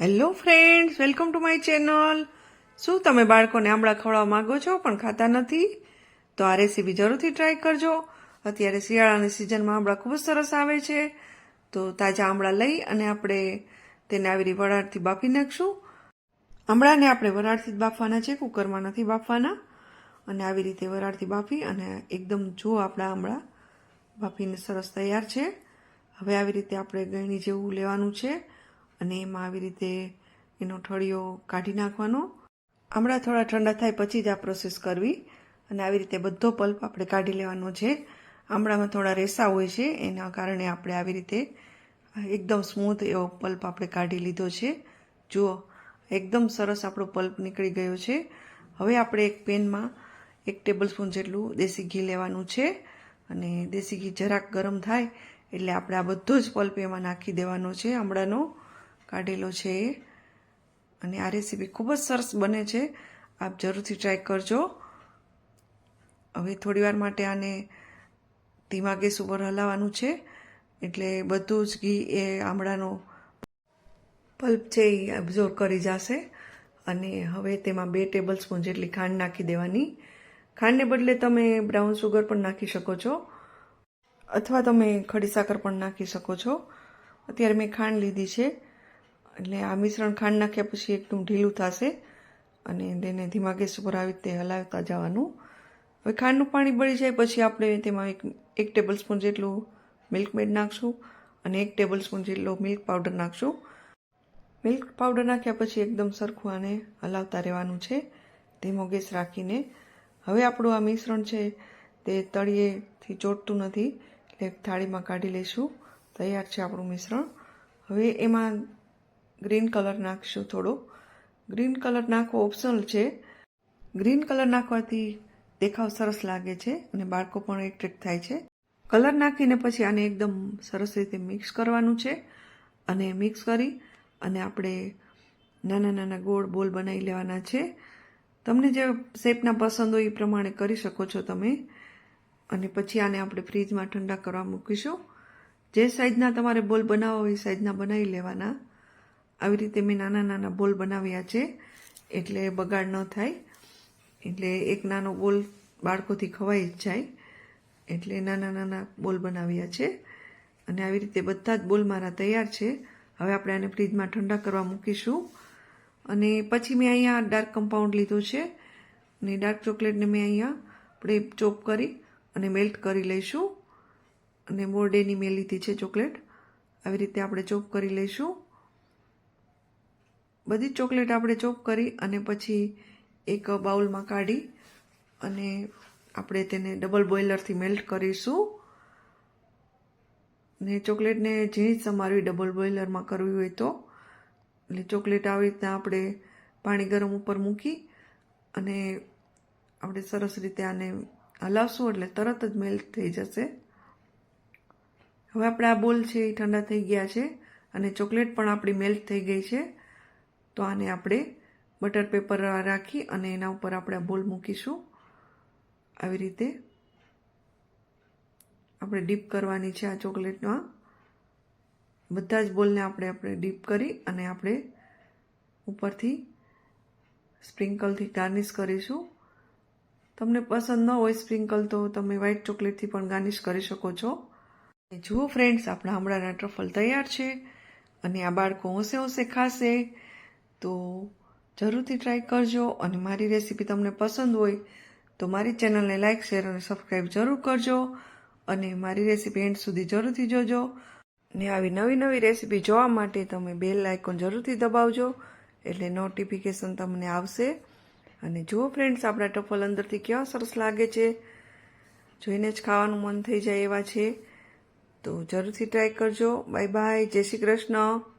Hello friends welcome to my channel શું તમે બાળકોને આમળા ખવડાવવા માંગો છો પણ ખાતા નથી? તો આ રેસીપી જરૂરથી ટ્રાય કરજો. અત્યારે શિયાળાની સિઝનમાં આમળા ખૂબ જ સરસ આવે છે. તો તાજા આમળા લઈ અને આપણે તેને આવી રીતે વરાળથી બાફી નાખશું. આમળાને આપણે વરાળથી જ બાફવાના છે, કુકરમાં નથી બાફવાના. અને આવી રીતે વરાળથી બાફી અને એકદમ જો આપણા આમળા બાફીને સરસ તૈયાર છે. હવે આવી રીતે આપણે ગળણી જેવું લેવાનું છે. અને એમાં આવી રીતે એનો ઠળિયો કાઢી નાખવાનો. આમળા થોડા ઠંડા થાય પછી જ આ પ્રોસેસ કરવી. અને આવી રીતે બધો પલ્પ આપણે કાઢી લેવાનો છે. આમળામાં થોડા રેસા હોય છે, એના કારણે આપણે આવી રીતે એકદમ સ્મૂથ એવો પલ્પ આપણે કાઢી લીધો છે. જુઓ, એકદમ સરસ આપણો પલ્પ નીકળી ગયો છે. હવે આપણે એક પેનમાં એક ટેબલ સ્પૂન જેટલું દેશી ઘી લેવાનું છે. અને દેશી ઘી જરાક ગરમ થાય એટલે આપણે આ બધો જ પલ્પ એમાં નાખી દેવાનો છે આમળાનો કાઢેલો છે. અને આ રેસીપી ખૂબ જ સરસ બને છે. આપ જરૂરથી ટ્રાય કરજો. હવે થોડીવાર માટે આને ધીમા ગેસ ઉપર હલાવવાનું છે. એટલે બધું જ ઘી એ આમળાનો પલ્પ છે એ એબ્ઝોર્વ કરી જશે. અને હવે તેમાં બે ટેબલ સ્પૂન જેટલી ખાંડ નાખી દેવાની. ખાંડને બદલે તમે બ્રાઉન સુગર પણ નાખી શકો છો. અથવા તમે ખડી સાકર પણ નાખી શકો છો. અત્યારે મેં ખાંડ લીધી છે. એટલે આ મિશ્રણ ખાંડ નાખ્યા પછી એકદમ ઢીલું થશે અને તેને ધીમા ગેસ ઉપર આવી રીતે હલાવતા જવાનું. હવે ખાંડનું પાણી બળી જાય પછી આપણે તેમાં એક એક ટેબલ સ્પૂન જેટલું મિલ્કમેડ નાખશું અને એક ટેબલ સ્પૂન જેટલો મિલ્ક પાવડર નાખશું. મિલ્ક પાવડર નાખ્યા પછી એકદમ સરખું આને હલાવતા રહેવાનું છે. ધીમો ગેસ રાખીને. હવે આપણું આ મિશ્રણ છે તે તળિયેથી ચોટતું નથી. એટલે થાળીમાં કાઢી લઈશું. તૈયાર છે આપણું મિશ્રણ. હવે એમાં ગ્રીન કલર નાખશું થોડો. ગ્રીન કલર નાખવો ઓપ્શનલ છે. ગ્રીન કલર નાખવાથી દેખાવ સરસ લાગે છે અને બાળકો પણ એટ્રેક્ટ થાય છે. કલર નાખીને પછી આને એકદમ સરસ રીતે મિક્સ કરવાનું છે અને મિક્સ કરી અને આપણે નાના નાના ગોળ બોલ બનાવી લેવાના છે. તમને જે શેપના પસંદ હોય એ પ્રમાણે કરી શકો છો તમે. અને પછી આને આપણે ફ્રીજમાં ઠંડા કરવા મૂકીશું. જે સાઇઝના તમારે બોલ બનાવવા હોય એ સાઇઝના બનાવી લેવાના. આવી રીતે મેં નાના નાના બોલ બનાવ્યા છે. એટલે બગાડ ન થાય. એટલે એક નાનો બોલ બાળકોથી ખવાઈ જ જાય. એટલે નાના નાના બોલ બનાવ્યા છે. અને આવી રીતે બધા જ બોલ મારા તૈયાર છે. હવે આપણે આને ફ્રીજમાં ઠંડા કરવા મૂકીશું. અને પછી મેં અહીંયા ડાર્ક કમ્પાઉન્ડ લીધું છે. અને ડાર્ક ચોકલેટને મેં અહીંયા આપણે ચોપ કરી અને મેલ્ટ કરી લઈશું. અને મોરડેની મેં લીધી છે ચોકલેટ. આવી રીતે આપણે ચોપ કરી લઈશું. બધી ચોકલેટ આપણે ચોપ કરી અને પછી એક બાઉલમાં કાઢી અને આપણે તેને ડબલ બોઇલરથી મેલ્ટ કરીશું. ને ચોકલેટને ઝીણી સમારવી, ડબલ બોઇલરમાં કરવી હોય તો. એટલે ચોકલેટ આવી રીતના આપણે પાણી ગરમ ઉપર મૂકી અને આપણે સરસ રીતે આને હલાવશું એટલે તરત જ મેલ્ટ થઈ જશે. હવે આપણે આ બોલ છે એ ઠંડા થઈ ગયા છે અને ચોકલેટ પણ આપણી મેલ્ટ થઈ ગઈ છે. તો આને આપણે બટર પેપર રાખી અને એના ઉપર આપણે બોલ મૂકીશું. આવી રીતે આપણે ડીપ કરવાની છે આ ચોકલેટમાં બધા જ બોલને આપણે આપણે ડીપ કરી અને આપણે ઉપરથી સ્પ્રિંકલથી ગાર્નિશ કરીશું. તમને પસંદ ન હોય સ્પ્રિંકલ તો તમે વ્હાઇટ ચોકલેટથી પણ ગાર્નિશ કરી શકો છો. જુઓ ફ્રેન્ડ્સ, આપણા હમણાંના ટ્રફલ તૈયાર છે અને આ બાળકો હોંશે હોંશે ખાશે. તો જરૂરથી ટ્રાય કરજો અને મારી રેસીપી તમને પસંદ હોય તો મારી ચેનલને લાઇક શેર અને સબસ્ક્રાઈબ જરૂર કરજો અને મારી રેસીપી એન્ડ સુધી જરૂરથી જોજો. ને આવી નવી નવી રેસીપી જોવા માટે તમે બેલ આઇકોન જરૂરથી દબાવજો એટલે નોટિફિકેશન તમને આવશે. અને જુઓ ફ્રેન્ડ્સ આપણા ટફલ અંદરથી કેવા સરસ લાગે છે. જોઈને જ ખાવાનું મન થઈ જાય એવા છે. તો જરૂરથી ટ્રાય કરજો. બાય બાય જય શ્રી કૃષ્ણ.